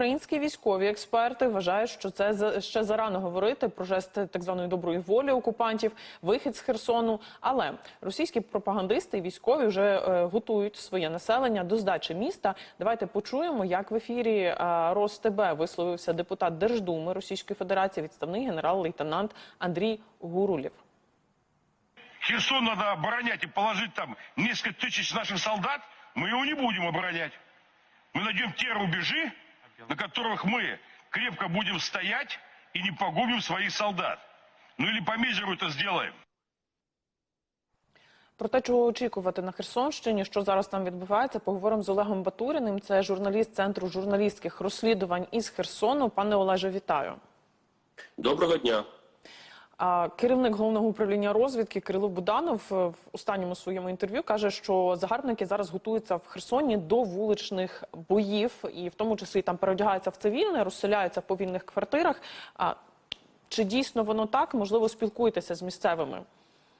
Українські військові експерти вважають, що це за- ще зарано говорити про жести так званої доброї волі окупантів, вихід з Херсону. Але російські пропагандисти і військові вже е, готують своє населення до здачі міста. Давайте почуємо, як в ефірі е, РосТБ висловився депутат Держдуми Російської Федерації, відставний генерал-лейтенант Андрій Гурулєв. Херсон надо оборонять и положить там несколько тысяч наших солдат, мы его не будем оборонять. Мы найдем те рубежи, на которых мы крепко будем стоять и не погубим своих солдат. Ну или по мизеру это сделаем. Про те, чого очікувати на Херсонщині, що зараз там відбувається, поговоримо з Олегом Батуріним. Це журналіст центру журналістських розслідувань із Херсону. Пане Олеже, вітаю. Доброго дня. Керівник головного управління розвідки Кирило Буданов е, в останньому своєму інтерв'ю каже, що загарбники зараз готуються в Херсоні до вуличних боїв, і в тому числі там переодягаються в цивільне, розселяються по вільних квартирах. Чи дійсно воно так? Можливо, спілкуєтеся з місцевими?